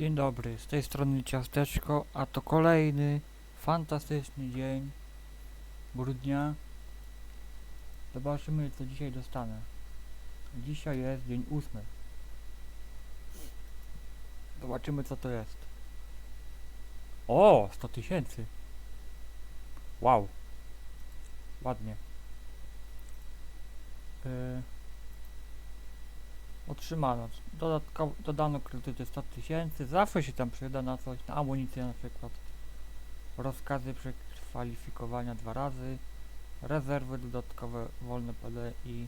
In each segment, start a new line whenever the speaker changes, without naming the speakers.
Dzień dobry, z tej strony Ciasteczko, a to kolejny fantastyczny dzień grudnia. Zobaczymy co dzisiaj dostanę. Dzisiaj jest dzień ósmy. Zobaczymy co to jest. O, 100 tysięcy. Wow. Ładnie. Yy. Otrzymano. Dodatkowo dodano kredyty 100 tysięcy. Zawsze się tam przyda na coś, na amunicję na przykład. Rozkazy przekwalifikowania dwa razy. Rezerwy dodatkowe wolne PD i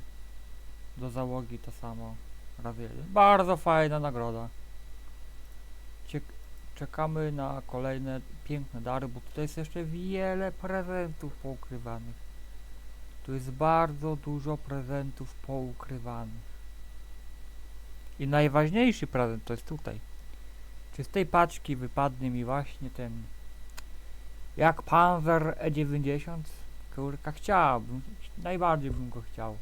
do załogi to samo razy jeden. Bardzo fajna nagroda. Ciek czekamy na kolejne piękne dary, bo tutaj jest jeszcze wiele prezentów poukrywanych. Tu jest bardzo dużo prezentów poukrywanych. I najważniejszy prezent to jest tutaj. Czy z tej paczki wypadnie mi właśnie ten jak Panzer E90? Kurka chciałbym, najbardziej bym go chciał.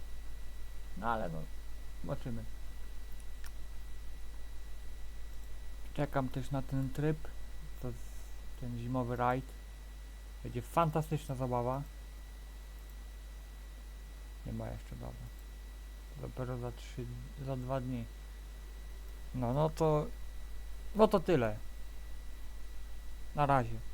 No ale no, zobaczymy. Czekam też na ten tryb, to ten zimowy rajd. Będzie fantastyczna zabawa. Nie ma jeszcze dobra. Dopiero za trzy, za dwa dni. No, no to, no to tyle. Na razie.